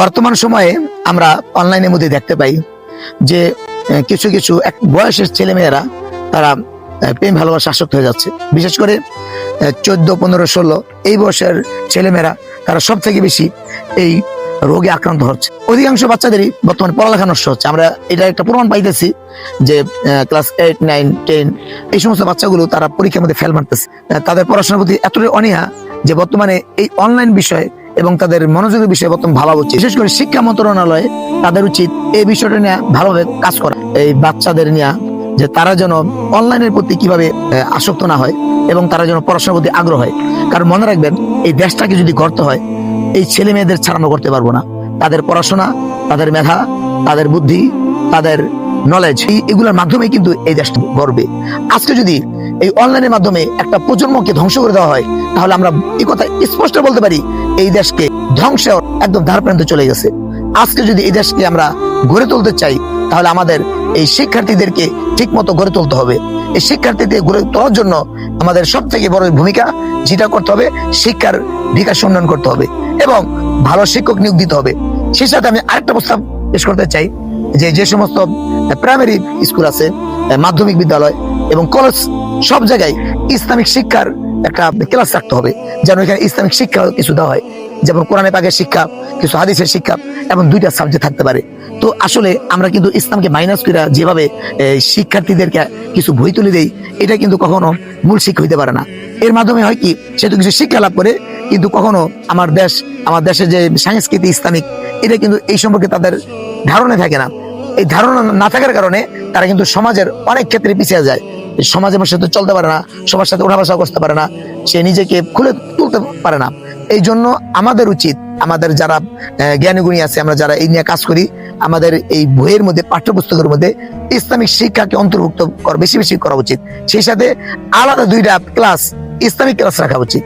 বর্তমান সময়ে আমরা অনলাইনের মধ্যে দেখতে পাই যে কিছু কিছু এক বয়সের ছেলেমেয়েরা তারা প্রেম ভালোবাসা আসক্ত হয়ে যাচ্ছে। বিশেষ করে চোদ্দ, পনেরো, ষোলো এই বয়সের ছেলেমেয়েরা তারা সব থেকে বেশি এই রোগে আক্রান্ত হচ্ছে। অধিকাংশ বাচ্চাদেরই বর্তমানে পড়ালেখা নষ্ট হচ্ছে। আমরা এটা একটা প্রমাণ পাইতেছি যে ক্লাস এইট নাইন টেন এই সমস্ত বাচ্চাগুলো তারা পরীক্ষার মধ্যে ফেল মারতেছে। তাদের পড়াশোনার প্রতি এতটাই অনীহা যে বর্তমানে এই অনলাইন বিষয়ে এবং তাদের মনোযোগের বিষয়ে বর্তমান ভাবা উচিত বিশেষ করে শিক্ষা মন্ত্রণালয়ে তাদের উচিত এই বিষয়টা নিয়ে ভালোভাবে কাজ করা। এই বাচ্চাদের নিয়ে যে তারা যেন অনলাইনের প্রতি কীভাবে আসক্ত না হয় এবং তারা যেন পড়াশোনার প্রতি আগ্রহ হয়। কারণ মনে রাখবেন, এই দেশটাকে যদি গড়তে হয়, এই ছেলে মেয়েদের ছাড়ানো করতে পারব না। তাদের পড়াশোনা, তাদের মেধা, তাদের বুদ্ধি, তাদের নলেজ এগুলোর মাধ্যমে কিন্তু এই দেশটা গড়বে। আজকে যদি এই অনলাইনের মাধ্যমে একটা প্রজন্মকে ধ্বংস করে দেওয়া হয়, তাহলে আমরা এই কথা স্পষ্ট বলতে পারি, এই দেশকে ধ্বংসের একদম ধার পর্যন্ত চলে গেছে। আজকে যদি এই দেশকে আমরা গড়ে তুলতে চাই, তাহলে আমাদের এই শিক্ষার্থীদেরকে ঠিক মতো গড়ে তুলতে হবে। এই শিক্ষার্থীদের গড়ে তোলার জন্য আমাদের সব থেকে বড় ভূমিকা যেটা করতে হবে, শিক্ষার বিকাশ উন্নয়ন করতে হবে এবং ভালো শিক্ষক নিয়োগ দিতে হবে। সেই সাথে আমি আরেকটা প্রস্তাব পেশ করতে চাই। যে যে সমস্ত প্রাইমারি স্কুল আছে মাধ্যমিক বিদ্যালয় এবং কলেজ সব জায়গায় ইসলামিক শিক্ষার একটা ক্লাস রাখতে হবে। যেন এখানে ইসলামিক শিক্ষা কিছু দেওয়া হয়। যেমন কোরআনে পাকের শিক্ষা, কিছু হাদিসের শিক্ষা এবং দুইটা সাবজেক্ট থাকতে পারে। তো আসলে আমরা কিন্তু ইসলামকে মাইনাস করে যেভাবে শিক্ষার্থীদেরকে কিছু বই তুলে দেই, এটা কিন্তু কখনো মূল শিক্ষা হইতে পারে না। এর মাধ্যমে হয় কি, সে তো কিছু শিক্ষা লাভ করে, কিন্তু কখনো আমার দেশ, আমার দেশের যে সাংস্কৃতিক, ইসলামিক, এটা কিন্তু এই সম্পর্কে তাদের ধারণা থাকে না। এই ধারণা না থাকার কারণে তারা কিন্তু সমাজের অনেক ক্ষেত্রে পিছিয়ে যায়। সমাজের সাথে চলতে পারে না, সবার সাথে ওঠা বসা করতে পারে না, সে নিজেকে খুলে তুলতে পারে না। এই জন্য আমাদের উচিত, আমাদের যারা জ্ঞানীগুণী আছে, আমরা যারা এই নিয়ে কাজ করি, আমাদের এই বইয়ের মধ্যে, পাঠ্যপুস্তকের মধ্যে ইসলামিক শিক্ষাকে অন্তর্ভুক্ত বেশি বেশি করা উচিত। সেই সাথে আলাদা দুইটা ক্লাস, ইসলামিক ক্লাস রাখা উচিত।